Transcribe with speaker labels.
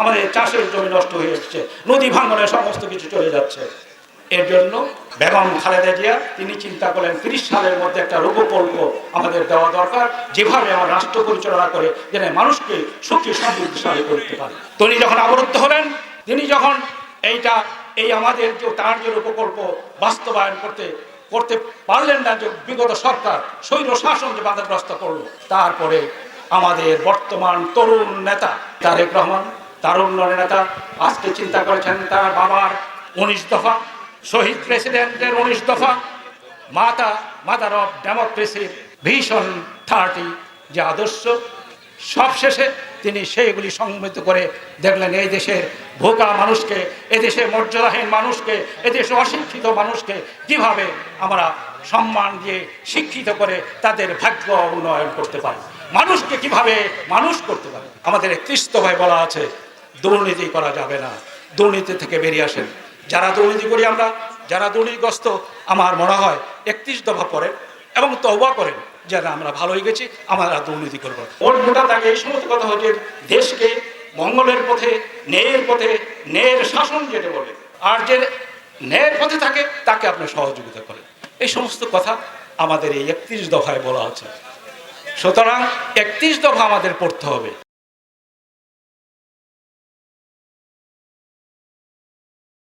Speaker 1: আমাদের চাষের জমি নষ্ট হয়ে এসছে, নদী ভাঙনে সমস্ত কিছু চলে যাচ্ছে। এর জন্য বেগম খালেদা জিয়া, তিনি চিন্তা করলেন, তিরিশ সালের মধ্যে একটা রূপকল্প আমাদের দেওয়া দরকার, যেভাবে আমার রাষ্ট্র পরিচালনা করে যেন মানুষকে সুখী, সমৃদ্ধশালী করতে পারে। তিনি যখন অবরুদ্ধ হলেন, তিনি যখন এইটা, এই আমাদের যে, তার যে রূপকল্প বাস্তবায়ন করতে করতে পারলেন না, যে বিগত সরকার স্বৈর শাসন যে বাধাগ্রস্ত করল, তারপরে আমাদের বর্তমান তরুণ নেতা তারেক রহমান তারুণ্য নেতা আজকে চিন্তা করেছেন তার বাবার উনিশ দফা, শহীদ প্রেসিডেন্টের উনিশ দফা, মাতা, মাদার অফ ডেমোক্রেসির ভীষণ থার্টি যে আদর্শ। সবশেষে তিনি সেইগুলি সংমিত করে দেখলেন, এই দেশের ভোকা মানুষকে এদেশের মর্যাদাহীন মানুষকে এদেশে অশিক্ষিত মানুষকে কীভাবে আমরা সম্মান দিয়ে শিক্ষিত করে তাদের ভাগ্য উন্নয়ন করতে পারি? মানুষকে কীভাবে মানুষ করতে পারে? আমাদের একত্রিশ ভাই বলা আছে দুর্নীতি করা যাবে না। দুর্নীতি থেকে বেরিয়ে আসেন। যারা দুর্নীতি করি আমরা, যারা দুর্নীতিগ্রস্ত, আমার মনে হয় একত্রিশ দফা পড়েন এবং তওবা করেন যে আমরা ভালো হয়ে গেছি, আমরা দুর্নীতি করব ওর মোটা তাকে এই সমস্ত কথা হচ্ছে, দেশকে মঙ্গলের পথে, ন্যায়ের পথে, ন্যায়ের শাসন যেটা বলে, আর যে ন্যায়ের পথে থাকে, তাকে আপনি সহযোগিতা করেন। এই সমস্ত কথা আমাদের এই একত্রিশ দফায় বলা আছে সুতরাং একত্রিশ দফা আমাদের পড়তে হবে।